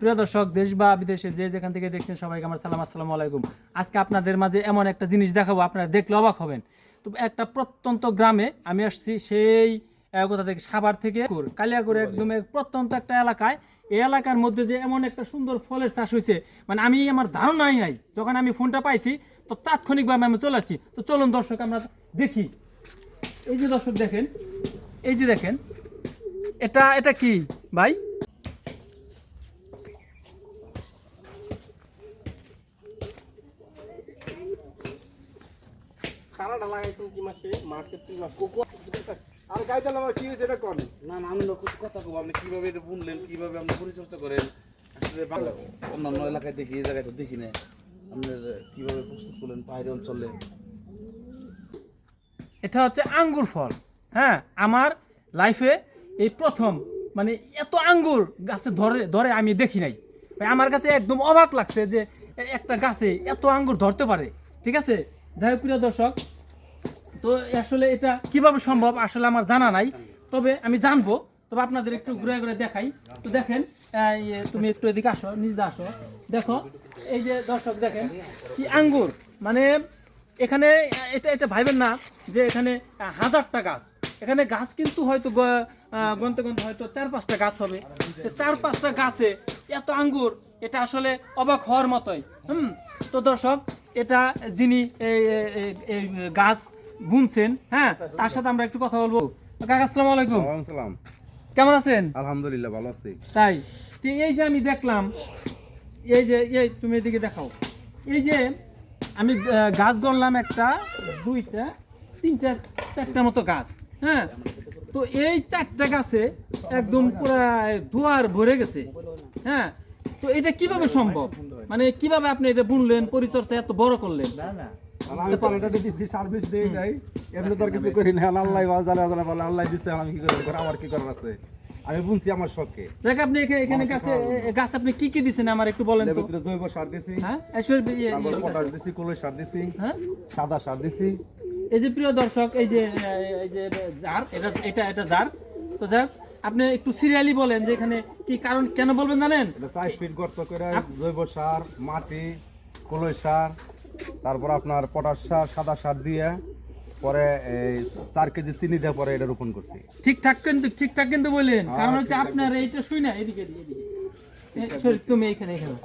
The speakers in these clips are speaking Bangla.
প্রিয় দর্শক দেশ বা বিদেশে যে যেখান থেকে দেখছেন সবাইকে আমার সালাম আসসালামু আলাইকুম। আজকে আপনাদের মাঝে এমন একটা জিনিস দেখাবো আপনারা দেখলে অবাক হবেন। তো একটা প্রত্যন্ত গ্রামে আমি আসছি সেই কোথা থেকে? সাভার থেকে। কালিয়াকুড়ে একদম প্রত্যন্ত একটা এলাকায়। এই এলাকার মধ্যে যে এমন একটা সুন্দর ফলের চাষ হয়েছে মানে আমি আমার ধারণাই নাই। যখন আমি ফোনটা পাইছি তো তাৎক্ষণিকভাবে আমি চলে আসছি। তো চলুন দর্শক আমরা দেখি। এই যে দর্শক দেখেন এই যে দেখেন এটা এটা কি ভাই? সারাটা লাগাইছেন কি মাসে? মার্চ এপ্রিল মাস? আর গাই দিলাম কি হয়েছে এটা কোন? না না আমি কথা কব আপনি কীভাবে এটা বুনলেন কীভাবে আপনি পরিচর্যা করেন? আসলে বাংলা অন্যান্য এলাকায় দেখি এই জায়গায় তো দেখি না আপনার কীভাবে প্রস্তুত করলেন পাহাড়ি অঞ্চলে? এটা হচ্ছে আঙ্গুর ফল। হ্যাঁ আমার লাইফে এই প্রথম মানে এত আঙ্গুর গাছে ধরে ধরে আমি দেখি নাই। আমার কাছে একদম অবাক লাগছে যে একটা গাছে এত আঙ্গুর ধরতে পারে ঠিক আছে? যাই হোক, প্রিয় দর্শক, তো আসলে এটা কীভাবে সম্ভব আসলে আমার জানা নাই, তবে আমি জানব, তবে আপনাদের একটু ঘুরে ঘুরে দেখাই। তো দেখেন তুমি একটু এদিকে আসো নিজে আসো। দেখো, এই যে দর্শক, দেখেন, কি আঙ্গুর। মানে এখানে, এটা এটা ভাইবেন না যে এখানে হাজারটা গাছ। এখানে গাছ কিন্তু হয়তো গনতে গনতে হয়তো চার পাঁচটা গাছ হবে। চার পাঁচটা গাছে এত আঙ্গুর, এটা আসলে অবাক হওয়ার মতোই। হুম? তো দর্শক এটা যিনি এই গাছ বুনছেন হ্যাঁ তার সাথে আমরা একটু কথা বলব। কাকা আসসালামু আলাইকুম। সালাম। কেমন আছেন? আলহামদুলিল্লাহ ভালো আছি। তাই এই যে আমি দেখলাম এই যে এই তুমি এদিকে দেখাও। এই যে আমি গাছ গণলাম একটা দুইটা তিনটা চারটা মতো গাছ হ্যাঁ? তো এই চারটা গাছে একদম পুরা দুয়ার ভরে গেছে হ্যাঁ? তো এটা কীভাবে সম্ভব? মানে কীভাবে আপনি এটা বুনলেন পরিচর্যা এত বড় করলেন? আর আমি পানিটা দিচ্ছি সার্ভিস দিয়ে যাই এমনি তো কিছু করি না। আল্লাহ জানা জানা বলে আল্লাহ দিচ্ছে আমি কি করব? আমার কি করার আছে? আমি বুনছি আমার শখে দেখ আপনি এখানে এখানে গাছে গাছ আপনি কি কি দিচ্ছেন আমার একটু বলেন তো? ভিতরে জৈব সার দিছি। হ্যাঁ? আসলে ইয়ে- ইয়ে- পটাশ দিছি কলই সার দিছি। হ্যাঁ? সাদা সার দিছি। এই যে প্রিয় দর্শক এই যে এই যে জার এটা এটা এটা জার। তো যাই হোক, আপনি একটু সিরিয়ালি বলেন যে এখানে কি কারণ কেন বলবেন জানেন? চার ফিট গর্ত করে জৈব সার মাটি কলই সার তারপর আপনার পটাশ সার সাদা সার দিয়ে পরে এই চার কেজি চিনি দিয়ে পরে এটা রোপণ করছি। ঠিকঠাক কিন্তু ঠিকঠাক কিন্তু বললেন। কারণ হচ্ছে আপনার এইটা শুই না এদিকে তুমি এখানে এখানে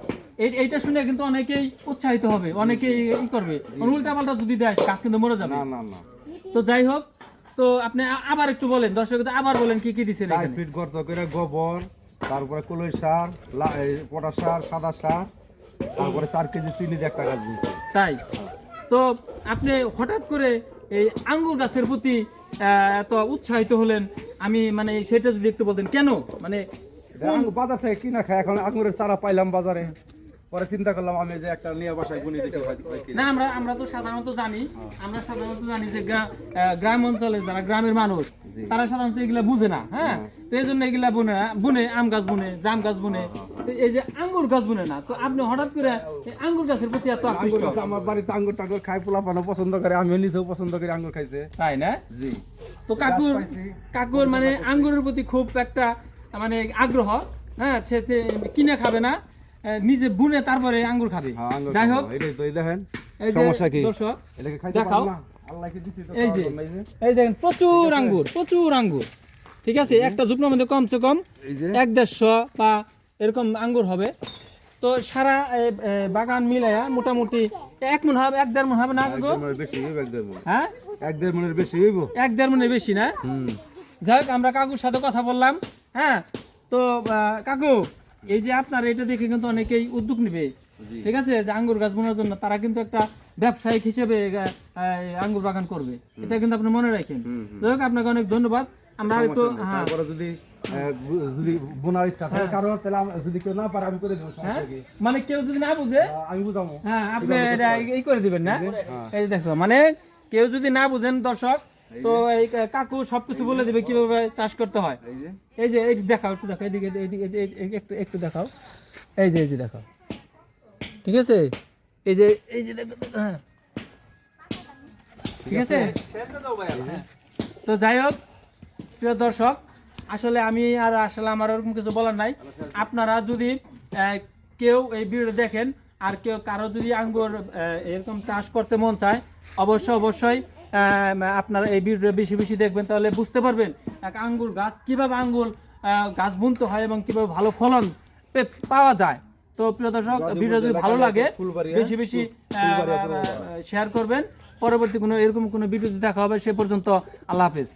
এইটা শুনে কিন্তু অনেকেই উৎসাহিত হবে অনেকেই ই করবে। উল্টা পাল্টা যদি দেয় গাছ কিন্তু মরে যাবে। না না না। তো যাই হোক তো আপনি আবার একটু বলেন দর্শক আবার বলেন কি কি দিচ্ছেন ফিট গর্ত করে গোবর তারপরে কলই সার এই সার সাদা সার তারপরে চার কেজি চিনি দিয়ে একটা গাছ দিয়েছি। তাই? তো আপনি হঠাৎ করে এই আঙ্গুর গাছের প্রতি এত উৎসাহিত হলেন আমি মানে সেটা যদি একটু বলতেন কেন? মানে আঙ্গুর বাজার থেকে কিনা খাই এখন আঙ্গুরের চারা পাইলাম বাজারে। পরে চিন্তা করলাম আমি যে একটা নিয়ে বাসায় গুনি দেখে হয় না আমরা আমরা তো সাধারণত জানি আমরা সাধারণত জানি যে গ্রাম অঞ্চলে যারা গ্রামের মানুষ তারা সাধারণত এগুলা বুঝে না হ্যাঁ। তো এই জন্য এগুলা বুনে বুনে আম গাছ বুনে জাম গাছ বুনে। এই যে আঙ্গুর গাছ বুনে না তো আপনি হঠাৎ করে আঙ্গুর গাছের প্রতি এত আকৃষ্ট আমার বাড়িতে আঙ্গুর টাঙ্গুর খাই পোলা পানো পছন্দ করে আমিও নিজেও পছন্দ করি আঙ্গুর খাইতে। তাই না? জি। তো কাকুর কাকুর মানে আঙ্গুরের প্রতি খুব একটা মানে আগ্রহ হ্যাঁ সে কিনে খাবে না নিজে বুনে তারপরে আঙ্গুর খাবে। হ্যাঁ যাই হোক। এটাই তো এই দেখেন সমস্যা কি? দর্শক দেখাও। এই যে। এই দেখেন প্রচুর আঙ্গুর প্রচুর আঙ্গুর। ঠিক আছে? একটা যুগ্ম মধ্যে কমসে কম এক দেড়শো বা এরকম আঙ্গুর হবে। তো সারা বাগান মিলাইয়া মোটামুটি এক মন হবে এক দেড় মন হবে না গো? মনের হ্যাঁ? এক দেড় মনের বেশি হইব? এক দেড় মনে বেশি না? যাই হোক আমরা কাকুর সাথে কথা বললাম হ্যাঁ? তো কাকু এই যে আপনার এটা দেখে কিন্তু অনেকেই উদ্যোগ নেবে। ঠিক আছে? যে আঙ্গুর গাছ বোনার জন্য তারা কিন্তু একটা ব্যবসায়িক হিসেবে আঙ্গুর বাগান করবে। এটা কিন্তু আপনি মনে রাখেন। যাই হোক আপনাকে অনেক ধন্যবাদ। আমরা। হ্যাঁ। তারপরে যদি যদি বোনার ইচ্ছা থাকে কারও তাহলে যদি কেউ না পারে আমি করে দেবো হ্যাঁ? কি? মানে কেউ যদি না বুঝে? আমি বুঝাবো। হ্যাঁ আপনি এটা এই করে দিবেন না? এই যে দেখছ মানে কেউ যদি না বুঝেন দর্শক তো এই কাকু সবকিছু বলে দিবে কীভাবে চাষ করতে হয়। এই যে। এই দেখাও একটু দেখাও এদিকে একটু একটু দেখাও। এই যে এই যে দেখাও। ঠিক আছে? এই যে এই যে দেখো, হ্যাঁ। ঠিক আছে। তো যাই হোক প্রিয় দর্শক আসলে আমি আর আসলে আমার ওরকম কিছু বলার নাই। আপনারা যদি কেউ এই ভিডিও দেখেন আর কেউ কারও যদি আঙ্গুর এরকম চাষ করতে মন চায় অবশ্যই অবশ্যই আপনারা এই ভিডিও বেশি বেশি দেখবেন তাহলে বুঝতে পারবেন এক আঙ্গুর গাছ কীভাবে আঙ্গুর গাছ বুনতে হয় এবং কীভাবে ভালো ফলন পাওয়া যায়। তো প্রিয় দর্শক ভিডিও যদি ভালো লাগে বেশি বেশি শেয়ার করবেন। পরবর্তী কোনো এরকম কোনো ভিডিওতে দেখা হবে সে পর্যন্ত আল্লাহ হাফেজ।